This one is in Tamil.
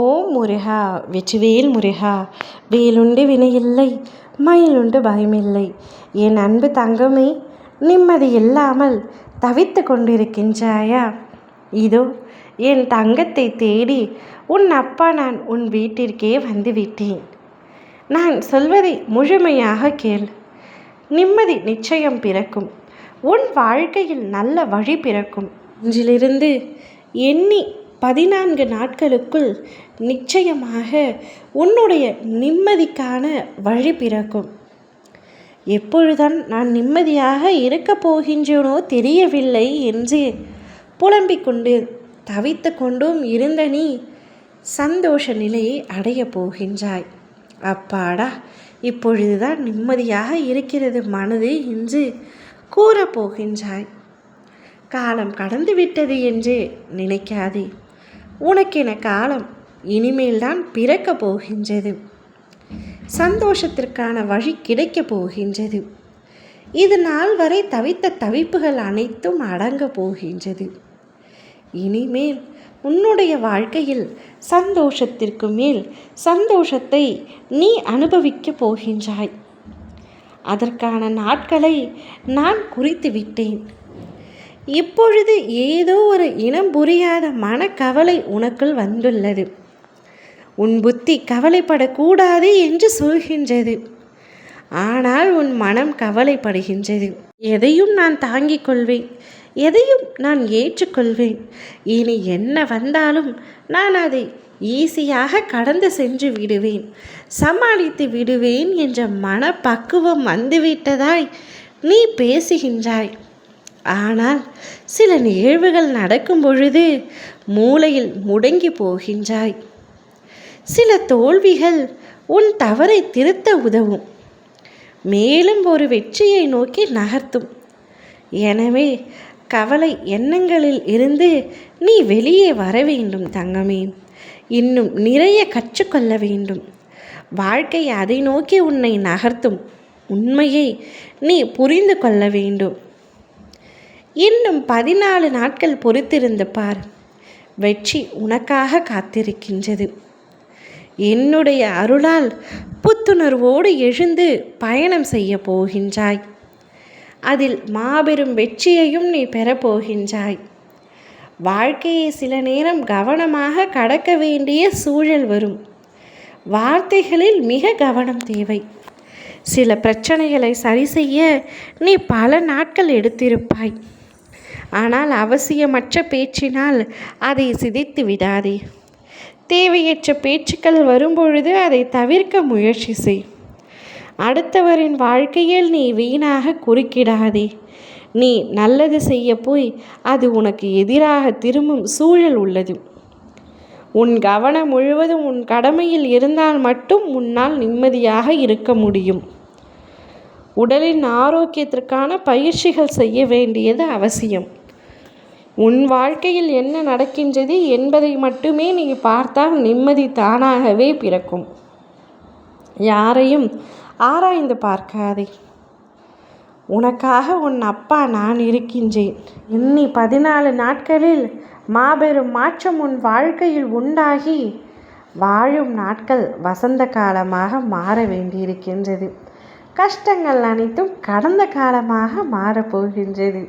ஓம் முருகா வெற்றிவேல் முருகா வேலுண்டு வினையில்லை மயிலுண்டு பயமில்லை. என் அன்பு தங்கமே நிம்மதி இல்லாமல் தவித்து கொண்டிருக்கின்றாயா? இதோ என் தங்கத்தை தேடி உன் அப்பா நான் உன் வீட்டிற்கே வந்துவிட்டேன். நான் சொல்வதை முழுமையாக கேள். நிம்மதி நிச்சயம் பிறக்கும். உன் வாழ்க்கையில் நல்ல வழி பிறக்கும். இன்றிலிருந்து எண்ணி பதினான்கு நாட்களுக்குள் நிச்சயமாக உன்னுடைய நிம்மதிக்கான வழி பிறக்கும். எப்பொழுதுதான் நான் நிம்மதியாக இருக்கப் போகின்றேனோ தெரியவில்லை என்று புலம்பிக் கொண்டு தவித்து கொண்டும் இருந்த நீ சந்தோஷ நிலையை அடையப் போகின்றாய். அப்பாடா இப்பொழுதுதான் நிம்மதியாக இருக்கிறது மனது என்று கூறப்போகின்றாய் காலம் கடந்து விட்டது என்று நினைக்காதே. உனக்கென காலம் இனிமேல்தான் பிறக்கப் போகின்றது. சந்தோஷத்திற்கான வழி கிடைக்கப் போகின்றது. இது நாள் வரை தவித்த தவிப்புகள் அனைத்தும் அடங்கப் போகின்றது. இனிமேல் உன்னுடைய வாழ்க்கையில் சந்தோஷத்திற்கு மேல் சந்தோஷத்தை நீ அனுபவிக்கப் போகின்றாய். அதற்கான நாட்களை நான் குறித்து விட்டேன். இப்பொழுது ஏதோ ஒரு இனம் புரியாத மனக்கவலை உனக்குள் வந்துள்ளது. உன் புத்தி கவலைப்படக்கூடாது என்று சொல்கின்றது. ஆனால் உன் மனம் கவலைப்படுகின்றது. எதையும் நான் தாங்கிக் கொள்வேன். எதையும் நான் ஏற்றுக்கொள்வேன். இனி என்ன வந்தாலும் நான் அதை ஈஸியாக கடந்து சென்று விடுவேன். சமாளித்து விடுவேன் என்ற மனப்பக்குவம் வந்துவிட்டதாய் நீ பேசுகின்றாய். ஆனால் சில நிகழ்வுகள் நடக்கும் பொழுது மூளையில் முடங்கி போகின்றாய். சில தோல்விகள் உன் தவறை திருத்த உதவும். மேலும் ஒரு வெற்றியை நோக்கி நகர்த்தும். எனவே கவலை எண்ணங்களில் இருந்து நீ வெளியே வர வேண்டும் தங்கமே. இன்னும் நிறைய கற்றுக்கொள்ள வேண்டும். வாழ்க்கை அதை நோக்கி உன்னை நகர்த்தும். உண்மையை நீ புரிந்து கொள்ள வேண்டும். இன்னும் பதினாலு நாட்கள் பொறுத்திருந்து பார் வெற்றி உனக்காக காத்திருக்கின்றது. என்னுடைய அருளால் புத்துணர்வோடு எழுந்து பயணம் செய்ய போகின்றாய். அதில் மாபெரும் வெற்றியையும் நீ பெறப்போகின்றாய் வாழ்க்கையை சில நேரம் கவனமாக கடக்க வேண்டிய சூழல் வரும். வார்த்தைகளில் மிக கவனம் தேவை. சில பிரச்சனைகளை சரி செய்ய நீ பல நாட்கள் எடுத்திருப்பாய். ஆனால் அவசியமற்ற பேச்சினால் அதை சிதைத்து விடாதே. தேவையற்ற பேச்சுக்கள் வரும்பொழுது அதை தவிர்க்க முயற்சி செய். அடுத்தவரின் வாழ்க்கையில் நீ வீணாக குறுக்கிடாதே. நீ நல்லது செய்ய போய் அது உனக்கு எதிராக திரும்பும் சூழல் உள்ளது. உன் கவனம் முழுவதும் உன் கடமையில் இருந்தால் மட்டும் உன்னால் நிம்மதியாக இருக்க முடியும். உடலின் ஆரோக்கியத்திற்கான பயிற்சிகள் செய்ய வேண்டியது அவசியம். உன் வாழ்க்கையில் என்ன நடக்கின்றது என்பதை மட்டுமே நீ பார்த்தால் நிம்மதி தானாகவே பிறக்கும். யாரையும் ஆராய்ந்து பார்க்காதே. உனக்காக உன் அப்பா நான் இருக்கின்றேன். இன்னி பதினாலு நாட்களில் மாபெரும் மாற்றம் உன் வாழ்க்கையில் உண்டாகி வாழும் நாட்கள் வசந்த காலமாக மாற வேண்டியிருக்கின்றது. கஷ்டங்கள் அனைத்தும் கடந்த காலமாக மாறப்போகின்றது.